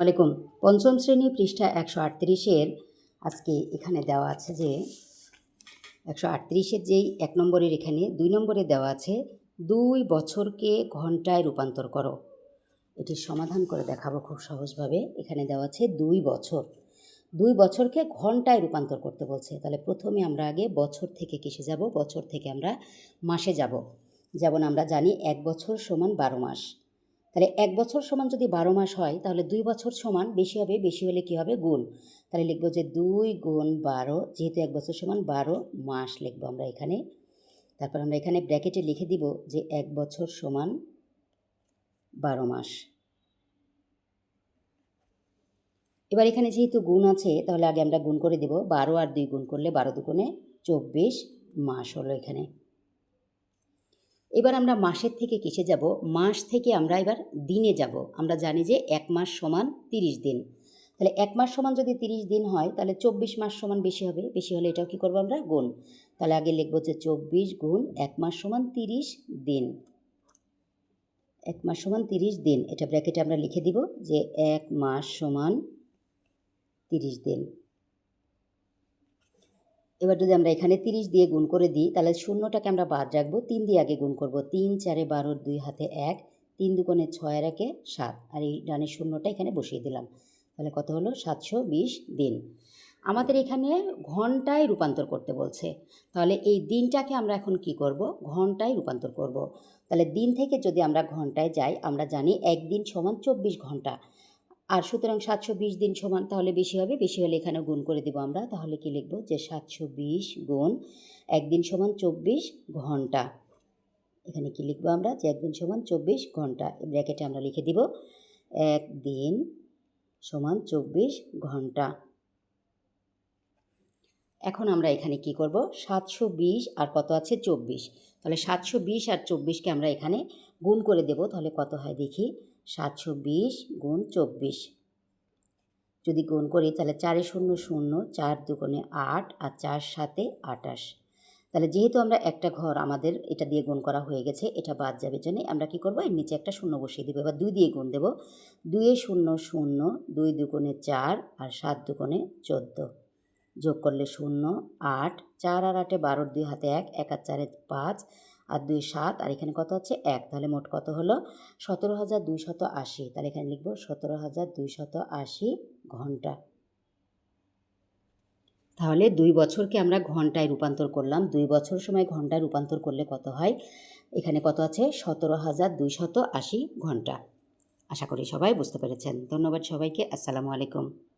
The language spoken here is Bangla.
আলাইকুম পঞ্চম শ্রেণি পৃষ্ঠা একশো আটত্রিশের আজকে এখানে দেওয়া আছে যে, একশো আটত্রিশের যেই এক নম্বরের এখানে দুই নম্বরে দেওয়া আছে, দুই বছরকে ঘন্টায় রূপান্তর করো। এটির সমাধান করে দেখাবো খুব সহজভাবে। এখানে দেওয়া আছে দুই বছর। দুই বছরকে ঘন্টায় রূপান্তর করতে বলছে। তাহলে প্রথমে আমরা আগে বছর থেকে কিসে যাব? বছর থেকে আমরা মাসে যাব। যেমন আমরা জানি এক বছর সমান বারো মাস। তাহলে এক বছর সমান যদি বারো মাস হয়, তাহলে দুই বছর সমান বেশি হবে, বেশি হলে কী হবে? গুণ। তাহলে লিখব যে দুই গুণ বারো, যেহেতু এক বছর সমান বারো মাস লিখব আমরা এখানে। তারপর আমরা এখানে ব্র্যাকেটে লিখে দিব যে এক বছর সমান বারো মাস। এবার এখানে যেহেতু গুণ আছে, তাহলে আগে আমরা গুণ করে দেব। বারো আর দুই গুণ করলে বারো দুগুণে চব্বিশ মাস হলো এখানে। এবার আমরা মাসের থেকে কিসে যাব? মাস থেকে আমরা এবার দিনে যাব। আমরা জানি যে এক মাস সমান তিরিশ দিন। তাহলে এক মাস সমান যদি তিরিশ দিন হয়, তাহলে চব্বিশ মাস সমান বেশি হবে। বেশি হলে এটাও কী করব আমরা? গুণ। তাহলে আগে লিখব যে চব্বিশ গুণ এক মাস সমান তিরিশ দিন। এক মাস সমান তিরিশ দিন। এটা ব্র্যাকেটে আমরা লিখে দিব যে এক মাস সমান তিরিশ দিন। এবার যদি আমরা এখানে তিরিশ দিয়ে গুণ করে দিই, তাহলে শূন্যটাকে আমরা বাদ রাখব। তিন দিয়ে আগে গুণ করব। তিন, চারে বারোর দুই হাতে এক। তিন দুগুণে ছয় আর একে সাত। আর এই ডানের শূন্যটা এখানে বসিয়ে দিলাম। তাহলে কত হলো? সাতশো বিশ দিন। আমাদের এখানে ঘন্টায় রূপান্তর করতে বলছে। তাহলে এই দিনটাকে আমরা এখন কি করব? ঘন্টায় রূপান্তর করব। তাহলে দিন থেকে যদি আমরা ঘন্টায় যাই, আমরা জানি একদিন সমান চব্বিশ ঘণ্টা। আর সুতরাং সাতশো বিশ দিন সমান তাহলে বেশি হবে, বেশি হলে এখানে গুণ করে দেবো আমরা। তাহলে কি লিখব? যে সাতশো বিশ গুণ একদিন সমান চব্বিশ ঘণ্টা। এখানে কি লিখব আমরা? যে একদিন সমান চব্বিশ ঘণ্টা। ব্র্যাকেটে আমরা লিখে দিব, একদিন সমান চব্বিশ ঘণ্টা। এখন আমরা এখানে কি করব? সাতশো বিশ আর কত আছে? চব্বিশ। তাহলে সাতশো বিশ আর চব্বিশকে আমরা এখানে গুণ করে দেব, তাহলে কত হয় দেখি? সাতশো বিশ গুণ চব্বিশ। যদি গুণ করি, তাহলে চারে শূন্য শূন্য, চার দুগুণে আট আর চার সাতে আটাশ। তাহলে যেহেতু আমরা একটা ঘর আমাদের এটা দিয়ে গুণ করা হয়ে গেছে, এটা বাদ যাবে জন্য আমরা কি করব? এর নিচে একটা শূন্য বসিয়ে দেবো। এবার দুই দিয়ে গুণ দেবো। দুয়ে শূন্য শূন্য, দুই দুগুণে চার আর সাত দুগুণে চোদ্দ। যোগ করলে শূন্য, আট, চার আর আটে বারোর দুই হাতে এক এক আর চারে পাঁচ আর দুই সাত, আর এখানে কত আছে? এক। তাহলে মোট কত হলো? সতেরো হাজার দুইশত আশি। তাহলে এখানে লিখব সতেরো হাজার দুইশত আশি ঘণ্টা। তাহলে দুই বছরকে আমরা ঘন্টায় রূপান্তর করলাম। দুই বছর সময় ঘন্টায় রূপান্তর করলে কত হয়? এখানে কত আছে? সতেরো হাজার দুইশত আশি ঘণ্টা। আশা করি সবাই বুঝতে পেরেছেন। ধন্যবাদ সবাইকে। আসসালামু আলাইকুম।